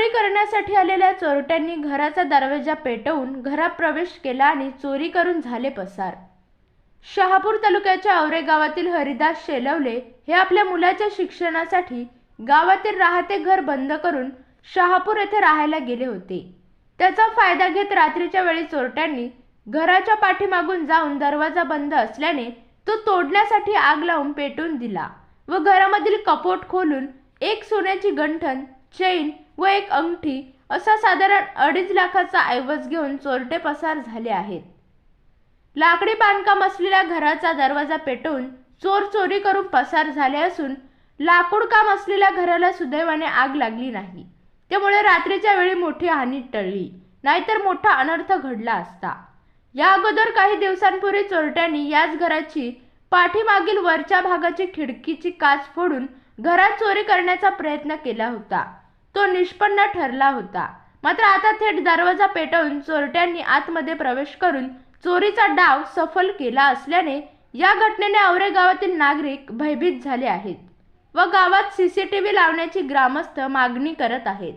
चोरी करण्यासाठी आलेल्या चोरट्यांनी घराचा दरवाजा पेटवून घरात प्रवेश केला आणि चोरी करून झाले पसार. शहापूर तालुक्याच्या औरे गावातील हरिदास शेलवले हे आपल्या मुलाच्या शिक्षणासाठी गावातील राहते घर बंद करून शहापूर येथे राहायला गेले होते. त्याचा फायदा घेत रात्रीच्या वेळी चोरट्यांनी घराच्या पाठीमागून जाऊन दरवाजा बंद असल्याने तो तोडण्यासाठी आग लावून पेटून दिला व घरामधील कपोट खोलून एक सोन्याची गंठण चेन व एक अंगठी असा साधारण अडीच लाखाचा ऐवज घेऊन चोरटे पसार झाले आहेत. लाकडी बांधकाम असलेल्या घराचा दरवाजा पेटवून चोर चोरी करून पसार झाले असून लाकूड काम असलेल्या घराला सुदैवाने आग लागली नाही. त्यामुळे रात्रीच्या वेळी मोठी हानी टळली नाहीतर मोठा अनर्थ घडला असता. या अगोदर काही दिवसांपूर्वी चोरट्यांनी याच घराची पाठीमागील वरच्या भागाची खिडकीची काच फोडून घरात चोरी करण्याचा प्रयत्न केला होता. तो निष्पन्न ठरला होता. मात्र आता थेट दरवाजा पेटवून चोरट्यांनी आतमध्ये प्रवेश करून चोरीचा डाव सफल केला असल्याने या घटनेने औरे गावातील नागरिक भयभीत झाले आहेत व गावात सीसीटीव्ही लावण्याची ग्रामस्थ मागणी करत आहेत.